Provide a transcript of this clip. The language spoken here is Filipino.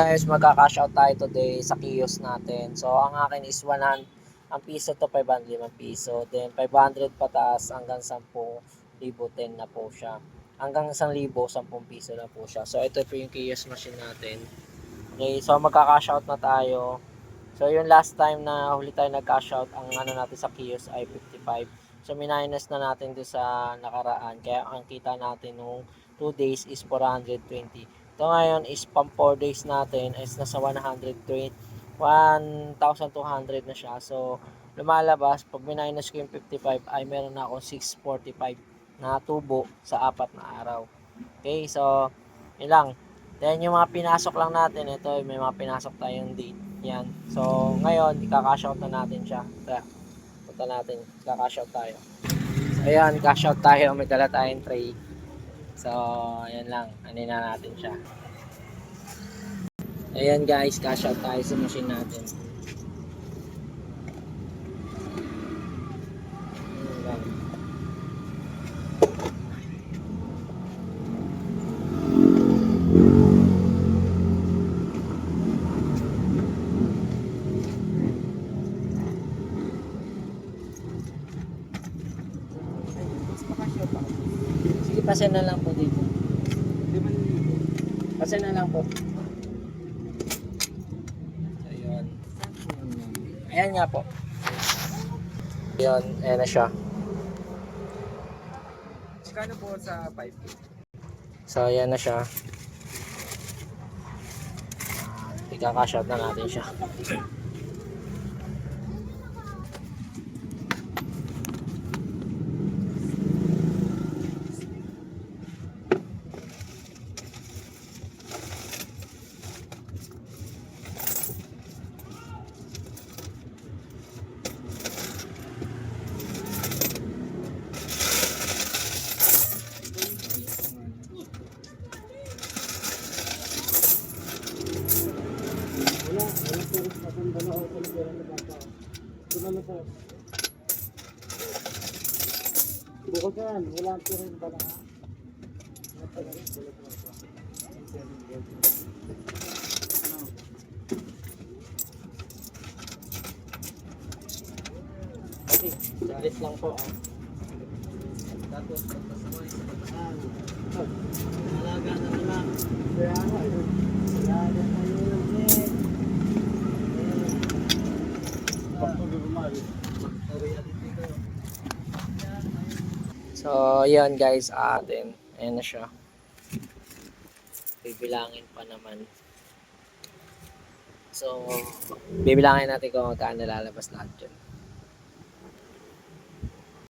Guys, magka-cash out tayo today sa kiosk natin. So, ang akin is 100, ang piso to 500 piso. Then, 500 pataas hanggang 10,000, 10 na po siya. Hanggang 1,000, 10 piso na po siya. So, ito po yung kiosk machine natin. Okay, so magka-cash out na tayo. So, yung last time na huli tayo nag-cash out, ang ano natin sa kiosk ay 55. So, minus na natin doon sa nakaraan. Kaya, ang kita natin nung 2 days is 420. Ito ngayon is pang 4 days natin is nasa 120 1,200 na siya. So, lumalabas, pag minus ko yung 55, ay meron na akong 645 na tubo sa apat na araw. Okay, so, yun lang. Then, yung mga pinasok lang natin, ito, may mga pinasok tayong date. Yan. So, ngayon, ika-cash out na natin siya. Kaya, punta natin, ika-cash out tayo. So, ayan, cash out tayo. May dala tayong tray. So, ayan lang. Ano na natin siya. Ayan guys, cash out tayo sa machine natin. Ayan lang. Sige, pasen na lang po dito. Pasen na lang po. Ayun. Ayan nga po. Ayun, ayan na siya. Kano po sa 5K? So, ayan na siya. Ika-cash out na natin siya. Wala, wala po rin maganda na ako sa lugar na bata. Ito naman sa... Bukod yan, wala po rin ba na? Kasi, salit lang po. Ah. Tapos, pagpasaway sa pagkakaan. Alaga na nila. Kaya. Alaga na yun, So, ayan guys, atin. Ayan na siya. Bibilangin pa naman. So, bibilangin natin kung magkano lalabas lahat dyan.